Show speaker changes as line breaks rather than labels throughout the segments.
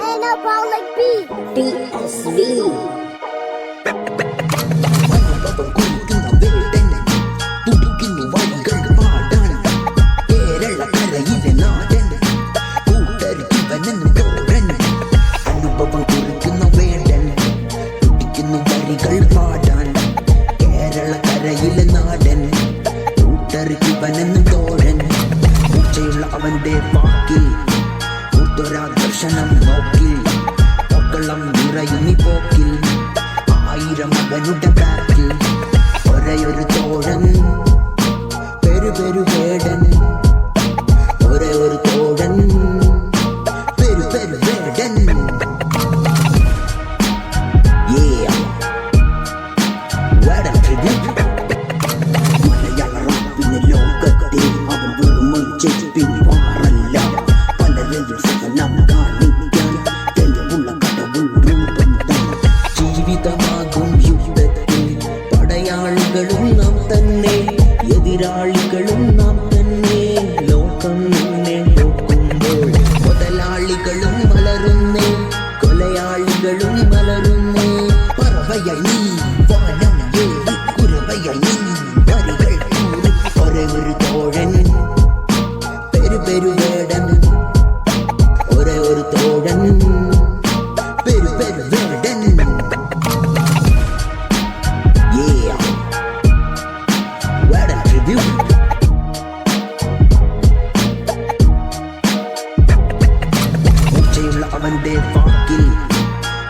And a Prolic beat.
TSV
അനുഭവം കുറിക്കുന്ന വേടൻ തുടിക്കുന്നു വഴികൾ പാടാൻ കേരള കരയിലെ നാടൻ കൂട്ടരിവനെന്ന് തോഴൻ അനുഭവം കുറിക്കുന്ന വേടൻ തുടിക്കുന്നു വഴികൾ പാടാൻ കേരള കരയിലെ അവന്റെ വാക്കിൽ ദർശനം നോക്കി. പൊക്കളം നിറയുന്നി പോക്കിൽ. ആയിരം അവനുടെ ബാക്കിൽ. ഒരേയൊരു തോഴൻ. പെരു പെരു വേടൻ പലരെയും സഹനം കാണിക്കാൻ തെളിവുള്ള താൻ ജീവിതമാകും യുദ്ധത്തിൽ പടയാളികളും നാം തന്നെ. എതിരാളികളും നാം തന്നെ. ലോകം നിന്നെ നോക്കുമ്പോൾ മുതലാളികളും മലരുന്നേ. കൊലയാളികളും മലരുന്നേ. പറവയായി നീ തോഴൻ പെരു പെരു വേടൻ Yeah. വേടൻ tribute. ഉച്ചയുള്ള അവന്റെ വാക്കിൽ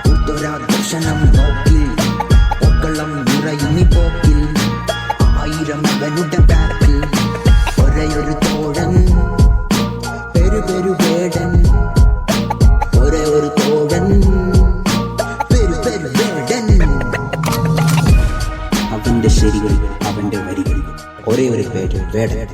കൂത്തൊരാകർഷണം നോക്കി പൊക്കളം നിറയുന്നി പോക്കിൽ ആയിരം അവനുടെ ബാക്കിൽ ഒരേയൊരു തോഴൻ പെരു പെരു
അവന്റെ ശരികൾ അവന്റെ വരികൾ. ഒരേ ഒരു പേര് വേടൻ